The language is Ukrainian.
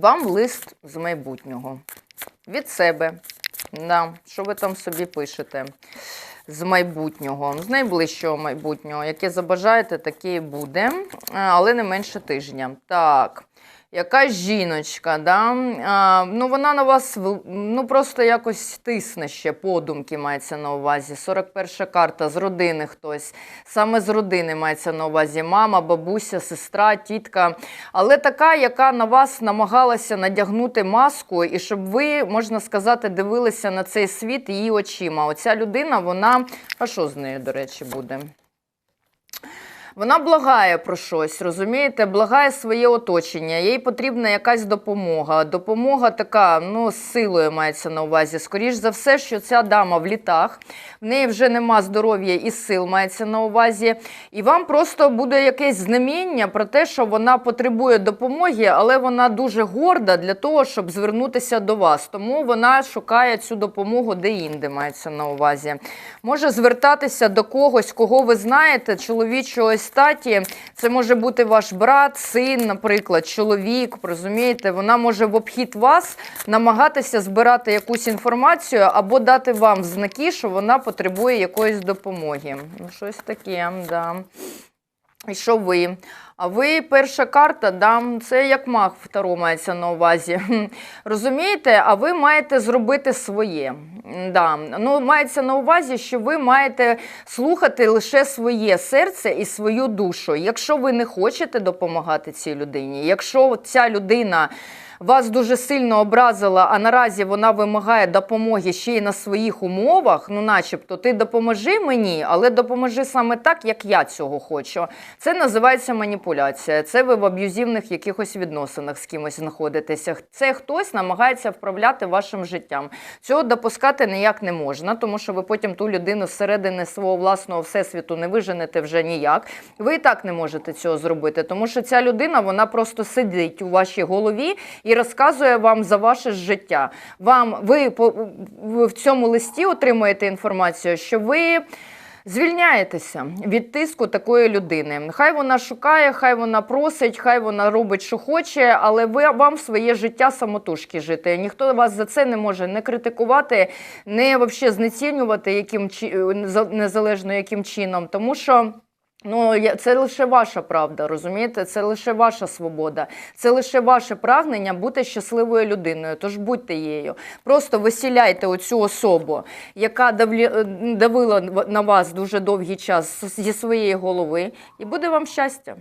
Вам лист з майбутнього. Від себе. Да. Що ви там собі пишете? З майбутнього, з найближчого майбутнього. Яке забажаєте, таке і буде, але не менше тижня. Так. Якась жіночка, да? а, ну вона на вас ну, просто якось тисне ще, подумки мається на увазі. 41 карта з родини хтось. Саме з родини мається на увазі мама, бабуся, сестра, тітка. Але така, яка на вас намагалася надягнути маску, і щоб ви, можна сказати, дивилися на цей світ її очима. Оця людина, вона. А що з нею, до речі, буде? Вона благає про щось, розумієте, благає своє оточення. Їй потрібна якась допомога. Допомога така, ну, з силою мається на увазі. Скоріш за все, що ця дама в літах, в неї вже нема здоров'я і сил, мається на увазі. І вам просто буде якесь знаміння про те, що вона потребує допомоги, але вона дуже горда для того, щоб звернутися до вас. Тому вона шукає цю допомогу де-інде, мається на увазі. Може звертатися до когось, кого ви знаєте, чоловічої статі. Це може бути ваш брат, син, наприклад, чоловік. Розумієте, вона може в обхід вас намагатися збирати якусь інформацію або дати вам знаки, що вона потребує якоїсь допомоги. Ну, щось таке, да. І що ви? А ви перша карта, да, це як маг второ мається на увазі. Розумієте, а ви маєте зробити своє. Да. Ну, мається на увазі, що ви маєте слухати лише своє серце і свою душу. Якщо ви не хочете допомагати цій людині, якщо ця людина вас дуже сильно образила, а наразі вона вимагає допомоги ще й на своїх умовах, ну начебто, ти допоможи мені, але допоможи саме так, як я цього хочу. Це називається маніпуляція. Це ви в аб'юзивних якихось відносинах з кимось знаходитеся. Це хтось намагається вправляти вашим життям. Цього допускати ніяк не можна, тому що ви потім ту людину зсередини свого власного всесвіту не виженете вже ніяк. Ви і так не можете цього зробити, тому що ця людина вона просто сидить у вашій голові і розказує вам за ваше життя. Вам ви в цьому листі отримуєте інформацію, що ви. Звільняєтеся від тиску такої людини. Хай вона шукає, хай вона просить, хай вона робить, що хоче, але ви вам своє життя самотужки жити. Ніхто вас за це не може не критикувати, не знецінювати, яким незалежно яким чином, тому що. Ну, це лише ваша правда, розумієте? Це лише ваша свобода, це лише ваше прагнення бути щасливою людиною. Тож будьте її. Просто висіляйте оцю особу, яка е, давила на вас дуже довгий час зі своєї голови, і буде вам щастя.